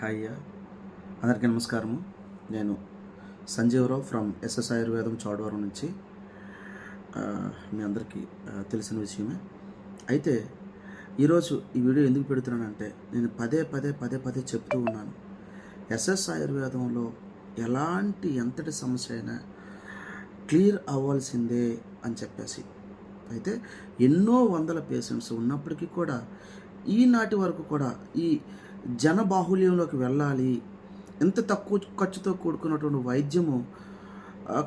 Hi అందరికీ నమస్కారము. నేను సంజీవరావు ఫ్రమ్ ఎస్ఎస్ ఆయుర్వేదం చోడవరం నుంచి. మీ అందరికీ తెలిసిన విషయమే. అయితే ఈరోజు ఈ వీడియో ఎందుకు పెడుతున్నానంటే నేను పదే పదే పదే పదే చెప్తూ ఉన్నాను. ఎస్ఎస్ ఆయుర్వేదంలో ఎలాంటి ఎంతటి సమస్య అయినా క్లియర్ అవ్వాల్సిందే అని చెప్పేసి. అయితే ఎన్నో వందల పేషెంట్స్ ఉన్నప్పటికీ కూడా ఈనాటి వరకు కూడా ఈ జన బాహుల్యంలోకి వెళ్ళాలి ఎంత తక్కువ ఖర్చుతో కూడుకున్నటువంటి వైద్యము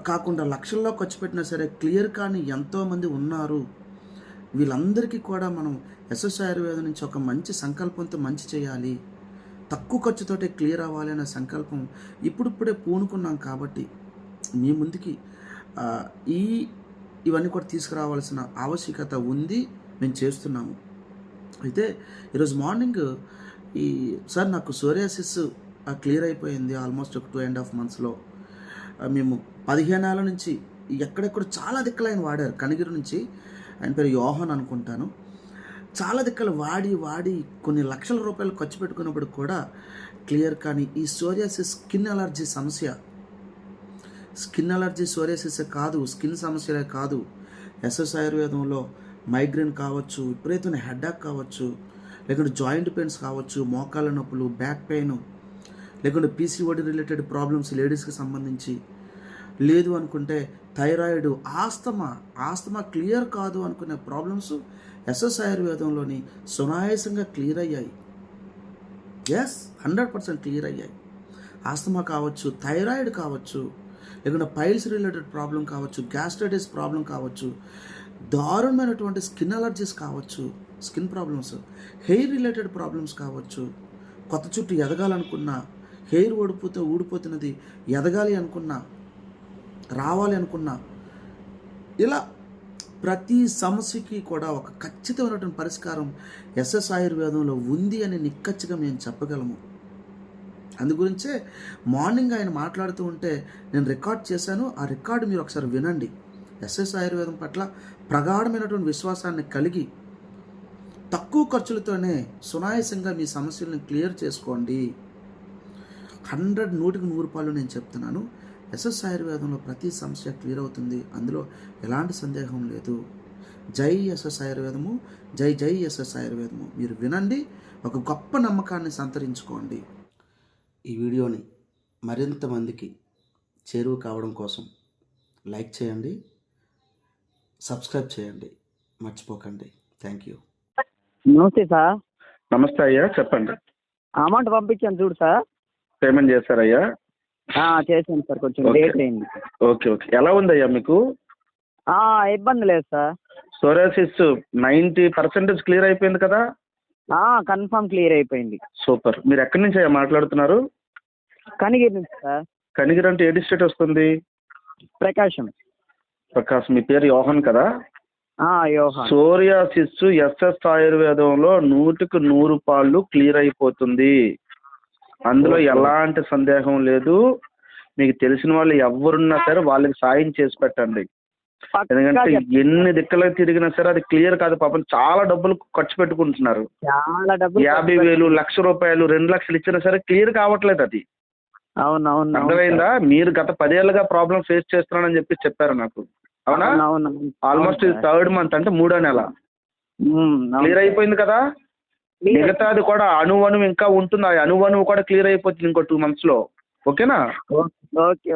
కాకుండా లక్షల్లో ఖర్చు పెట్టినా సరే క్లియర్ కానీ ఎంతోమంది ఉన్నారు. వీళ్ళందరికీ కూడా మనం ఎస్ఎస్ ఆయుర్వేదం నుంచి ఒక మంచి సంకల్పంతో మంచి చేయాలి. తక్కువ ఖర్చుతోటే క్లియర్ అవ్వాలి అనే సంకల్పం ఇప్పుడిప్పుడే పూనుకున్నాం కాబట్టి మీ ముందుకి ఈ ఇవన్నీ కూడా తీసుకురావాల్సిన ఆవశ్యకత ఉంది. మేము చేస్తున్నాము. అయితే ఈరోజు మార్నింగ్ ఈ సార్ నాకు సోరియాసిస్ క్లియర్ అయిపోయింది ఆల్మోస్ట్ ఒక టూ అండ్ హాఫ్ మంత్స్లో. మేము పదిహేను ఏళ్ళ నుంచి ఎక్కడెక్కడ చాలా దిక్కలు ఆయన వాడారు కనిగిరి నుంచి. ఆయన పేరు యోహన్ అనుకుంటాను. చాలా దిక్కలు వాడి వాడి కొన్ని లక్షల రూపాయలు ఖర్చు పెట్టుకున్నప్పుడు కూడా క్లియర్ కానీ ఈ సోరియాసిస్ స్కిన్ అలర్జీ సమస్య. స్కిన్ అలర్జీ సోరియాసిస్ కాదు స్కిన్ సమస్యలే కాదు. ఎస్ఎస్ ఆయుర్వేదంలో మైగ్రేన్ కావచ్చు విపరీతమైన హెడ్డాక్ కావచ్చు లేకుంటే జాయింట్ పెయిన్స్ కావచ్చు మోకాళ్ళ నొప్పులు బ్యాక్ పెయిన్ లేకుంటే పీసీఓడి రిలేటెడ్ ప్రాబ్లమ్స్ లేడీస్కి సంబంధించి. లేదు అనుకుంటే థైరాయిడ్ ఆస్తమా ఆస్తమా క్లియర్ కాదు అనుకునే ప్రాబ్లమ్స్ ఎస్ఎస్ ఆయుర్వేదంలోని సునాయాసంగా క్లియర్ అయ్యాయి. ఎస్ హండ్రెడ్ పర్సెంట్ క్లియర్ అయ్యాయి. ఆస్తమా కావచ్చు థైరాయిడ్ కావచ్చు లేకుంటే పైల్స్ రిలేటెడ్ ప్రాబ్లం కావచ్చు గ్యాస్ట్రైటిస్ ప్రాబ్లం కావచ్చు దారుణమైనటువంటి స్కిన్ అలర్జీస్ కావచ్చు skin problems hair related problems కావచ్చు. కొత్త చుట్టూ ఎదగాలనుకున్నా హెయిర్ ఓడిపోతే ఊడిపోతున్నది ఎదగాలి అనుకున్నా రావాలి అనుకున్నా ఇలా ప్రతి సమస్యకి కూడా ఒక ఖచ్చితమైనటువంటి పరిష్కారం ఎస్ఎస్ ఆయుర్వేదంలో ఉంది అని నిక్కచ్చిగా మేము చెప్పగలము. అందు గురించే మార్నింగ్ ఆయన మాట్లాడుతూ ఉంటే నేను రికార్డ్ చేశాను. ఆ రికార్డు మీరు ఒకసారి వినండి. ఎస్ఎస్ ఆయుర్వేదం పట్ల ప్రగాఢమైనటువంటి విశ్వాసాన్ని కలిగి తక్కువ ఖర్చులతోనే సునాయాసంగా మీ సమస్యలను క్లియర్ చేసుకోండి. హండ్రెడ్ నూటికి నూరు రూపాయలు నేను చెప్తున్నాను. ఎస్ఎస్ ఆయుర్వేదంలో ప్రతి సమస్య క్లియర్ అవుతుంది. అందులో ఎలాంటి సందేహం లేదు. జై ఎస్ఎస్ ఆయుర్వేదము జై జై ఎస్ఎస్ ఆయుర్వేదము. మీరు వినండి ఒక గొప్ప నమ్మకాన్ని సంతరించుకోండి. ఈ వీడియోని మరింత మందికి చేరువ కావడం కోసం లైక్ చేయండి. సబ్స్క్రైబ్ చేయండి. మర్చిపోకండి. Thank you. నమస్తే సార్. నమస్తే అయ్యా చెప్పండి. అమౌంట్ పంపించాను చూడు సార్. పేమెంట్ చేశారయ్యా? ఆ, చేశాను సార్. కొంచెం. లేట్ అయింది. Okay okay. ఎలా ఉందయ్యా మీకు? ఆ, ఇబ్బంది లేదు sir. Psoriasis ninety percentage clear అయిపోయింది కదా? కన్ఫర్మ్ క్లియర్ అయిపోయింది. సూపర్. మీరు ఎక్కడి నుంచి అయ్యా మాట్లాడుతున్నారు? కనిగిరి నుంచి సార్. కనిగిరి అంటే ఏ డిస్ట్రిక్ట్ వస్తుంది? ప్రకాశం. ప్రకాశ్ మీ పేరు యోహన్ కదా? యోహాన్. సోరియాసిస్ ఎస్ఎస్ ఆయుర్వేదంలో నూటికి నూరు పాళ్ళు క్లియర్ అయిపోతుంది. అందులో. ఎలాంటి సందేహం లేదు. మీకు తెలిసిన వాళ్ళు ఎవరున్నా సరే వాళ్ళకి సాయం చేసి పెట్టండి. ఎందుకంటే ఎన్ని దిక్కులకు తిరిగినా సరే అది క్లియర్ కాదు. పాపం చాలా డబ్బులు ఖర్చు పెట్టుకుంటున్నారు. చాలా డబ్బులు యాభై వేలు లక్ష రూపాయలు రెండు లక్షలు ఇచ్చినా సరే క్లియర్ కావట్లేదు అది. అవును అవును అవును అర్థమైందా మీరు గత పదేళ్ళుగా ప్రాబ్లం ఫేస్ చేస్తున్నానని చెప్పి చెప్పారు నాకు. అవునా. ఆల్మోస్ట్. థర్డ్ మంత్ అంటే మూడో నెల క్లియర్. అయిపోయింది కదా మిగతాది కూడా అణువణువు ఇంకా ఉంటుంది ఆ అణువణువు కూడా క్లియర్ అయిపోతుంది ఇంకో టూ మంత్స్లో ఓకేనా ఓకే ఓకే